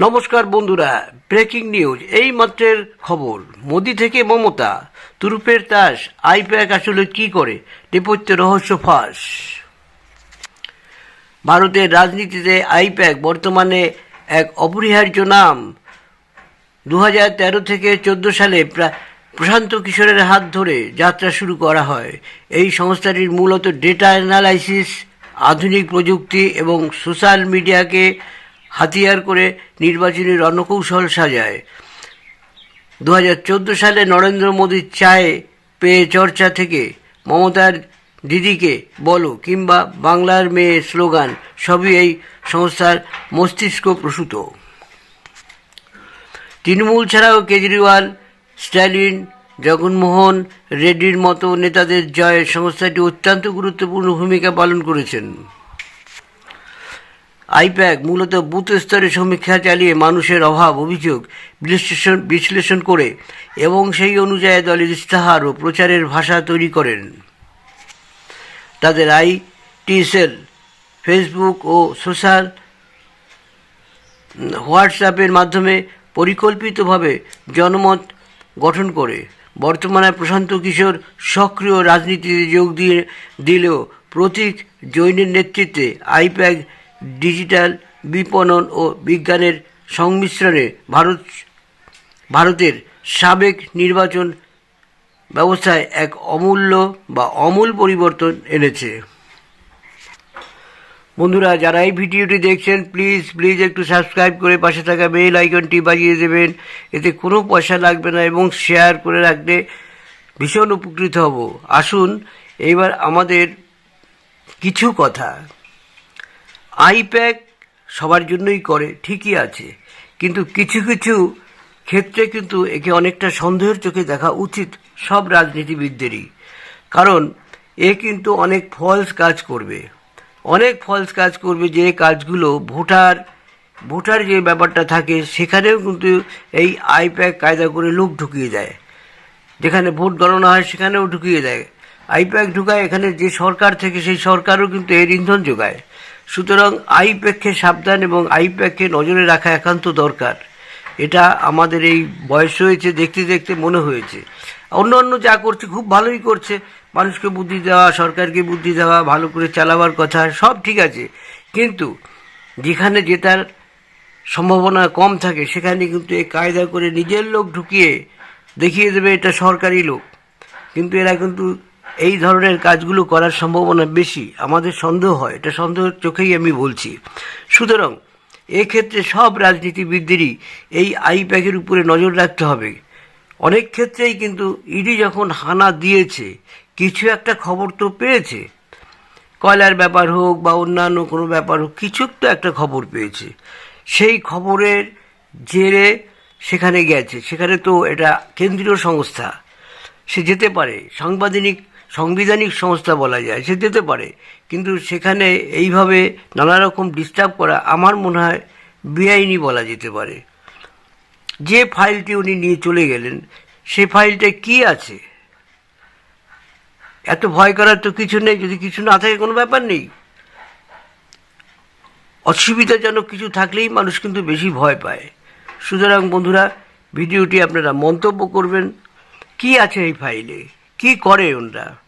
নমস্কার বন্ধুরা, breaking news, এই মাত্রের খবর। মোদি থেকে মমতা, তুরুপের তাস, আইপ্যাক আসলে কি করে? নেপথ্য রহস্য ফাঁস। ভারতের রাজনীতিতে আইপ্যাক বর্তমানে এক অপরিহার্য নাম। দু থেকে চোদ্দ সালে প্রা- প্রশান্ত কিশোরের হাত ধরে যাত্রা শুরু করা হয়। এই সংস্থাটির মূলত ডেটা অ্যানালাইসিস, আধুনিক প্রযুক্তি এবং সোশ্যাল মিডিয়াকে হাতিয়ার করে নির্বাচনী রণকৌশল সাজায়। দু হাজার চোদ্দ সালে নরেন্দ্র মোদীর চায়ে পেয়ে চর্চা থেকে। মমতার দিদিকে বলো কিংবা বাংলার মেয়ে স্লোগান, সবই এই সংস্থার মস্তিষ্ক প্রসূত। তৃণমূল ছাড়াও কেজরিওয়াল, স্ট্যালিন, জগনমোহন রেড্ডির মতো নেতাদের জয়ে সংস্থাটি অত্যন্ত গুরুত্বপূর্ণ ভূমিকা পালন করেছেন। আইপ্যাক মূলত বুথ স্তরে সমীক্ষা চালিয়ে মানুষের অভাব, অভিযোগ, বিশ্লেষণ বিশ্লেষণ করে এবং সেই অনুযায়ী দলের ইস্তাহার ও প্রচারের ভাষা তৈরি করেন। তাদের আইটি সেল, ফেসবুক ও সোশ্যাল হোয়াটসঅ্যাপের মাধ্যমে পরিকল্পিতভাবে জনমত গঠন করে। বর্তমানে প্রশান্ত কিশোর সক্রিয় রাজনীতিতে যোগ দিয়ে দিলেও প্রতীক জৈনের নেতৃত্বে আইপ্যাক ডিজিটাল বিপণন ও বিজ্ঞানের সংমিশ্রণে ভারত, ভারতের সাবেক নির্বাচন ব্যবস্থায় এক অমূল্য বা অমূল পরিবর্তন এনেছে। বন্ধুরা, যারা এই ভিডিওটি দেখছেন প্লিজ প্লিজ একটু সাবস্ক্রাইব করে পাশে থাকা বেল আইকনটি বাজিয়ে দেবেন। এতে কোনো পয়সা লাগবে না এবং শেয়ার করে রাখলে ভীষণ উপকৃত হব। আসুন এইবার আমাদের কিছু কথা। আইপ্যাক সবার জন্যই করে, ঠিকই আছে। কিন্তু কিছু কিছু ক্ষেত্রে কিন্তু একে অনেকটা সন্দেহের চোখে দেখা উচিত সব রাজনীতিবিদদেরই। কারণ এ কিন্তু অনেক ফলস কাজ করবে। অনেক ফলস কাজ করবে যে কাজগুলো ভোটার ভোটার যে ব্যাপারটা থাকে, সেখানেও কিন্তু এই আইপ্যাক কায়দা করে লোক ঢুকিয়ে দেয়। যেখানে ভোট গণনা হয়, সেখানেও ঢুকিয়ে দেয়। আইপ্যাক ঢুকায়, এখানে যে সরকার থেকে, সেই সরকারও কিন্তু এর ইন্ধন যোগায়। সুতরাং আইপ্যাককে সাবধান এবং আইপ্যাককে নজরে রাখা একান্ত দরকার। এটা আমাদের এই বয়স হয়েছে, দেখতে দেখতে মনে হয়েছে। অন্য অন্য যা করছে, খুব ভালোই করছে। মানুষকে বুদ্ধি দেওয়া, সরকারকে বুদ্ধি দেওয়া, ভালো করে চালাবার কথা, সব ঠিক আছে। কিন্তু যেখানে জেতার সম্ভাবনা কম থাকে, সেখানে কিন্তু এই কায়দা করে নিজের লোক ঢুকিয়ে দেখিয়ে দেবে এটা সরকারি লোক। কিন্তু এরা কিন্তু এই ধরনের কাজগুলো করার সম্ভাবনা বেশি। আমাদের সন্দেহ হয়। এটা সন্দেহের চোখেই আমি বলছি। সুতরাং এক্ষেত্রে সব রাজনীতিবিদদেরই এই আইপ্যাকের উপরে নজর রাখতে হবে। অনেক ক্ষেত্রেই কিন্তু ইডি যখন হানা দিয়েছে, কিছু একটা খবর তো পেয়েছে। কয়লার ব্যাপার হোক বা অন্যান্য কোনো ব্যাপার হোক, কিছু তো একটা খবর পেয়েছে। সেই খবরের জেরে সেখানে গেছে। সেখানে তো এটা কেন্দ্রীয় সংস্থা। সে যেতে পারে। সাংবিধানিক সাংবিধানিক সংস্থা বলা যায়, সে যেতে পারে। কিন্তু সেখানে এইভাবে নানা রকম ডিস্টার্ব করা আমার মনে হয় বেআইনি বলা যেতে পারে। যে ফাইলটি উনি নিয়ে চলে গেলেন, সে ফাইলটা কি আছে? এত ভয় করার তো কিছু নেই, যদি কিছু না থাকে কোনো ব্যাপার নেই। অসুবিধাজনক কিছু থাকলেই মানুষ কিন্তু বেশি ভয় পায়। সুতরাং বন্ধুরা, ভিডিওটি আপনারা মন্তব্য করবেন, কি আছে এই ফাইলে কি করে ওনরা?